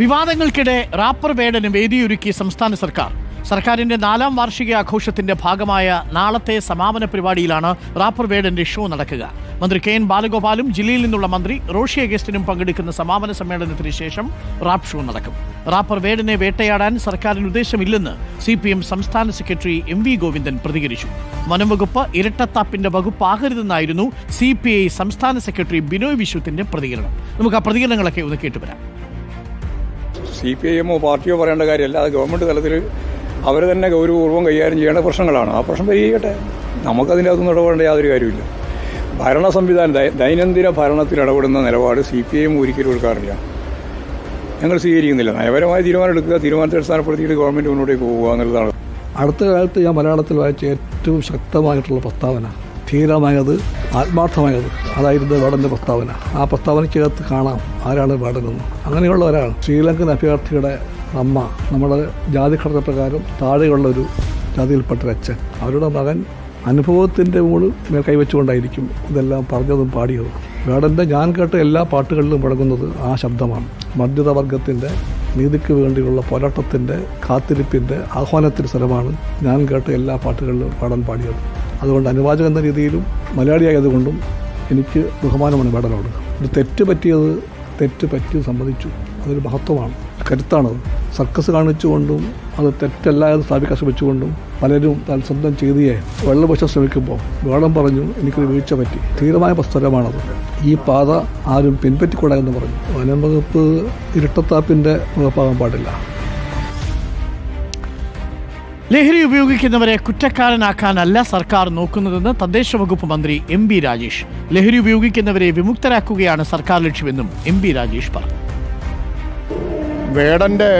വിവാദങ്ങൾക്കിടെ wrapper വേടന് വേദിയൊരുക്കി സംസ്ഥാന സർക്കാർ. സർക്കാരിന്റെ നാലാം വാർഷിക ആഘോഷത്തിന്റെ ഭാഗമായ നാളത്തെ സമാപന പരിപാടിയിലാണ് റാപ്പർ വേടന്റെ ഷോ നടക്കുക. മന്ത്രി കെ എൻ ബാലഗോപാലും ജില്ലയിൽ നിന്നുള്ള മന്ത്രി റോഷി അഗസ്റ്റിനും പങ്കെടുക്കുന്ന സമാപന സമ്മേളനത്തിന് ശേഷം റാപ്പ് ഷോ നടക്കും. റാപ്പർ വേടനെ വേട്ടയാടാൻ സർക്കാരിന് ഉദ്ദേശമില്ലെന്ന് സി പി എം സംസ്ഥാന സെക്രട്ടറി എം വി ഗോവിന്ദൻ പ്രതികരിച്ചു. വനംവകുപ്പ് ഇരട്ടത്താപ്പിന്റെ വകുപ്പാകരുതെന്നായിരുന്നു സി പി ഐ സംസ്ഥാന സെക്രട്ടറി ബിനോയ് വിശ്വത്തിന്റെ പ്രതികരണം. നമുക്ക് ആ പ്രതികരണങ്ങളൊക്കെ ഒന്ന് കേട്ടുവരാം. സി പി ഐ എമ്മോ പാർട്ടിയോ പറയേണ്ട കാര്യമല്ല. അത് ഗവൺമെന്റ് തലത്തിൽ അവർ തന്നെ ഗൗരവപൂർവം കൈകാര്യം ചെയ്യേണ്ട പ്രശ്നങ്ങളാണ്. ആ പ്രശ്നം പരിഹരിക്കട്ടെ. നമുക്കതിന്റെ അകത്തൊന്നും ഇടപെടേണ്ട യാതൊരു കാര്യമില്ല ഭരണ സംവിധാനം ദൈനംദിന ഭരണത്തിൽ ഇടപെടുന്ന നിലപാട് സി പി ഐ എം ഒരിക്കലും എടുക്കാറില്ല. ഞങ്ങൾ സ്വീകരിക്കുന്നില്ല. നയപരമായ തീരുമാനം എടുക്കുക തീരുമാനത്തെ അടിസ്ഥാനപ്പെടുത്തിയിട്ട് ഗവൺമെന്റ് മുന്നോട്ടേക്ക് പോകുക എന്നുള്ളതാണ്. അടുത്ത കാലത്ത് ഞാൻ മലയാളത്തിൽ വായിച്ച ഏറ്റവും ശക്തമായിട്ടുള്ള പ്രസ്താവന ധീരമായത് ആത്മാർത്ഥമായത്. അതായിരുന്നു വേടന്റെ പ്രസ്താവന. ആ പ്രസ്താവനയ്ക്കകത്ത് കാണാം ആരാണ് വേടനെന്ന്. അങ്ങനെയുള്ള ഒരാൾ ശ്രീലങ്കൻ അഭയാർത്ഥിയുടെ അമ്മ നമ്മുടെ ജാതിഘടന പ്രകാരം താഴെയുള്ള ഒരു ജാതിയിൽപ്പെട്ടൊരു അച്ഛൻ. അവരുടെ മകൻ അനുഭവത്തിന്റെ മുകളിൽ മേൽ കൈവച്ചുകൊണ്ടായിരിക്കും ഇതെല്ലാം പറഞ്ഞതും പാടിയതും. വേടന്റെ ഞാൻ കേട്ട എല്ലാ പാട്ടുകളിലും മുടങ്ങുന്നത് ആ ശബ്ദമാണ്. മധ്യതവർഗത്തിന്റെ നീതിക്ക് വേണ്ടിയുള്ള പോരാട്ടത്തിന്റെ കാത്തിരിപ്പിന്റെ ആഹ്വാനത്തിന്റെ സ്ഥലമാണ് ഞാൻ കേട്ട എല്ലാ പാട്ടുകളിലും പാടാൻ പാടിയത്. അതുകൊണ്ട് അനുവാചകം എന്ന രീതിയിലും മലയാളിയായതുകൊണ്ടും എനിക്ക് ബഹുമാനമാണ് വേടനോട്. ഒരു തെറ്റ് പറ്റിയത് തെറ്റ് പറ്റി സമ്മതിച്ചു. അതൊരു മഹത്വമാണ്. കരുത്താണത് സർക്കസ് കാണിച്ചുകൊണ്ടും അത് തെറ്റല്ല എന്ന് സ്ഥാപിക്കാൻ ശ്രമിച്ചുകൊണ്ടും പലരും താൻ സ്വന്തം ചെയ്തിയെ വെള്ളപക്ഷം ശ്രമിക്കുമ്പോൾ വേളം പറഞ്ഞു എനിക്കൊരു വീഴ്ച പറ്റി. ധീരമായ പുസ്തകമാണത് ഈ പാത ആരും പിൻപറ്റിക്കൂടാ എന്ന് പറഞ്ഞു. വനം വകുപ്പ് ഇരട്ടത്താപ്പിന്റെ വകുപ്പാകാൻ പാടില്ല. ലഹരി ഉപയോഗിക്കുന്നവരെ കുറ്റക്കാരനാക്കാനല്ല സർക്കാർ നോക്കുന്നതെന്ന് തദ്ദേശ വകുപ്പ് മന്ത്രി എം ബി രാജേഷ്. ലഹരി ഉപയോഗിക്കുന്നവരെ വിമുക്തരാക്കുകയാണ് സർക്കാർ ലക്ഷ്യമെന്നും എം ബി രാജേഷ് പറഞ്ഞു. വേടന്റെ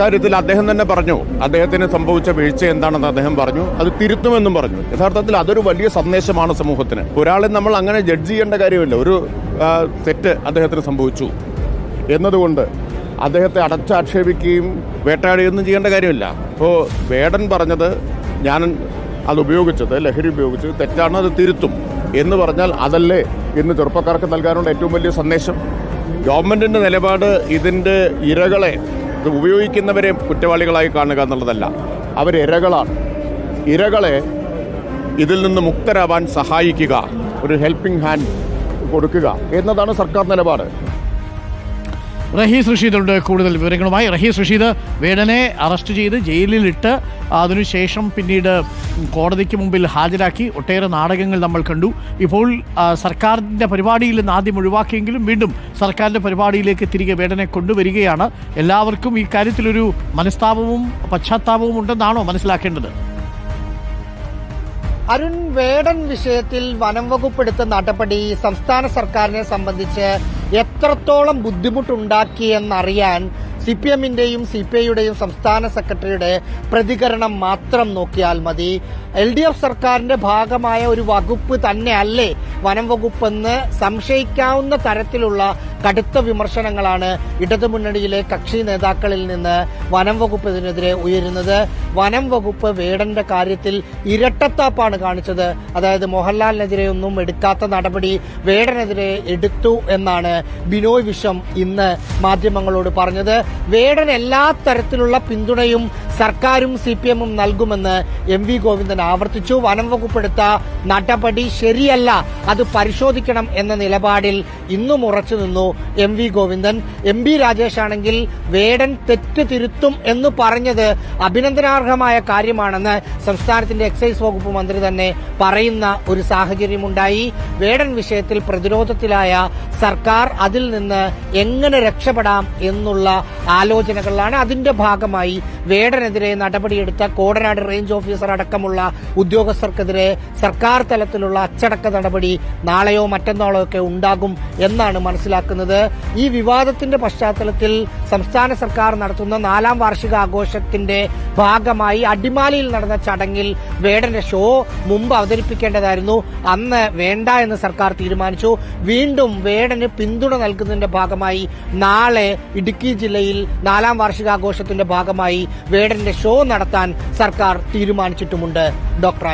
കാര്യത്തിൽ അദ്ദേഹം തന്നെ പറഞ്ഞു. അദ്ദേഹത്തിന് സംഭവിച്ച വീഴ്ച എന്താണെന്ന് അദ്ദേഹം പറഞ്ഞു. അത് തിരുത്തുമെന്നും പറഞ്ഞു. യഥാർത്ഥത്തിൽ അതൊരു വലിയ സന്ദേശമാണ് സമൂഹത്തിന്. ഒരാളെ നമ്മൾ അങ്ങനെ ജഡ്ജ് ചെയ്യേണ്ട കാര്യമില്ല. ഒരു തെറ്റ് അദ്ദേഹത്തിന് സംഭവിച്ചു. എന്നതുകൊണ്ട് അദ്ദേഹത്തെ അടച്ചാക്ഷേപിക്കുകയും വേട്ടയാടുകയൊന്നും ചെയ്യേണ്ട കാര്യമില്ല. അപ്പോൾ വേടൻ പറഞ്ഞത് ഞാൻ അത് ഉപയോഗിച്ചത് ലഹരി ഉപയോഗിച്ച് തെറ്റാണ് അത് തിരുത്തും എന്ന് പറഞ്ഞാൽ അതല്ലേ ഇന്ന് ചെറുപ്പക്കാർക്ക് നൽകാനുള്ള ഏറ്റവും വലിയ സന്ദേശം? ഗവൺമെന്റിന്റെ നിലപാട് ഇതിന്റെ ഇരകളെ ഇത് ഉപയോഗിക്കുന്നവരെ കുറ്റവാളികളായി കാണുക എന്നുള്ളതല്ല അവരിരകളാണ് ഇരകളെ ഇതിൽ നിന്ന് മുക്തരാവാൻ സഹായിക്കുക ഒരു ഹെൽപ്പിംഗ് ഹാൻഡ് കൊടുക്കുക എന്നതാണ് സർക്കാർ നിലപാട്. റഹീസ് റഷീദുണ്ട് കൂടുതൽ വിവരങ്ങളുമായി. റഹീസ് റഷീദ് വേടനെ അറസ്റ്റ് ചെയ്ത് ജയിലിലിട്ട് അതിനുശേഷം പിന്നീട് കോടതിക്ക് മുമ്പിൽ ഹാജരാക്കി. ഒട്ടേറെ നാടകങ്ങൾ നമ്മൾ കണ്ടു. ഇപ്പോൾ സർക്കാരിന്റെ പരിപാടിയിൽ നിന്ന് ആദ്യം ഒഴിവാക്കിയെങ്കിലും വീണ്ടും സർക്കാരിന്റെ പരിപാടിയിലേക്ക് തിരികെ വേടനെ കൊണ്ടുവരികയാണ്. എല്ലാവർക്കും ഈ കാര്യത്തിലൊരു മനസ്താപവും പശ്ചാത്താപവും ഉണ്ടെന്നാണോ മനസ്സിലാക്കേണ്ടത്? അരുൺ വേടൻ വിഷയത്തിൽ വനം വകുപ്പ് എടുത്ത നടപടി സംസ്ഥാന സർക്കാരിനെ സംബന്ധിച്ച് എത്രത്തോളം ബുദ്ധിമുട്ടുണ്ടാക്കിയെന്നറിയാൻ സി പി എമ്മിന്റെയും സി പി ഐയുടെയും സംസ്ഥാന സെക്രട്ടറിയുടെ പ്രതികരണം മാത്രം നോക്കിയാൽ മതി. എൽ ഡി എഫ് സർക്കാരിന്റെ ഭാഗമായ ഒരു വകുപ്പ് തന്നെ അല്ലേ വനം വകുപ്പെന്ന് സംശയിക്കാവുന്ന തരത്തിലുള്ള കടുത്ത വിമർശനങ്ങളാണ് ഇടതുമുന്നണിയിലെ കക്ഷി നേതാക്കളിൽ നിന്ന് വനം വകുപ്പിനെതിരെ ഉയരുന്നത്. വനം വകുപ്പ് വേടന്റെ കാര്യത്തിൽ ഇരട്ടത്താപ്പാണ് കാണിച്ചത്. അതായത് മോഹൻലാലിനെതിരെ ഒന്നും എടുക്കാത്ത നടപടി വേടനെതിരെ എടുത്തു എന്നാണ് ബിനോയ് വിശ്വം ഇന്ന് മാധ്യമങ്ങളോട് പറഞ്ഞത്. വേടൻ എല്ലാ തരത്തിലുള്ള പിന്തുണയും സർക്കാരും സി പി എമ്മും നൽകുമെന്ന് എം വി ഗോവിന്ദൻ ആവർത്തിച്ചു. വനം വകുപ്പ് എടുത്ത നടപടി ശരിയല്ല അത് പരിശോധിക്കണം എന്ന നിലപാടിൽ ഇന്നും ഉറച്ചു നിന്നു M V Govindan M B Rajesh ആണെങ്കിൽ വേടൻ തെറ്റ് തിരുത്തും എന്ന് പറഞ്ഞത് അഭിനന്ദനാർഹമായ കാര്യമാണെന്ന് സംസ്ഥാനത്തിന്റെ എക്സൈസ് വകുപ്പ് മന്ത്രി തന്നെ പറയുന്ന ഒരു സാഹചര്യമുണ്ടായി. വേടൻ വിഷയത്തിൽ പ്രതിരോധത്തിലായ സർക്കാർ അതിൽ നിന്ന് എങ്ങനെ രക്ഷപ്പെടാം എന്നുള്ള ആലോചനകളിലാണ്. അതിന്റെ ഭാഗമായി വേടനെതിരെ നടപടിയെടുത്ത കോടനാട് റേഞ്ച് ഓഫീസർ അടക്കമുള്ള ഉദ്യോഗസ്ഥർക്കെതിരെ സർക്കാർ തലത്തിലുള്ള അച്ചടക്ക നടപടി നാളെയോ മറ്റന്നാളോ ഒക്കെ ഉണ്ടാകും എന്നാണ് മനസ്സിലാക്കുന്നത്. ഈ വിവാദത്തിന്റെ പശ്ചാത്തലത്തിൽ സംസ്ഥാന സർക്കാർ നടത്തുന്ന നാലാം വാർഷിക ആഘോഷത്തിന്റെ ഭാഗമായി അടിമാലിയിൽ നടന്ന ചടങ്ങിൽ വേടന്റെ ഷോ മുമ്പ് അവതരിപ്പിക്കേണ്ടതായിരുന്നു. അന്ന് വേണ്ട എന്ന് സർക്കാർ തീരുമാനിച്ചു. വീണ്ടും വേടന് പിന്തുണ നൽകുന്നതിന്റെ ഭാഗമായി നാളെ ഇടുക്കി ജില്ലയിൽ നാലാം വാർഷികാഘോഷത്തിന്റെ ഭാഗമായി വേടന്റെ ഷോ നടത്താൻ സർക്കാർ തീരുമാനിച്ചിട്ടുമുണ്ട്. ഡോക്ടർ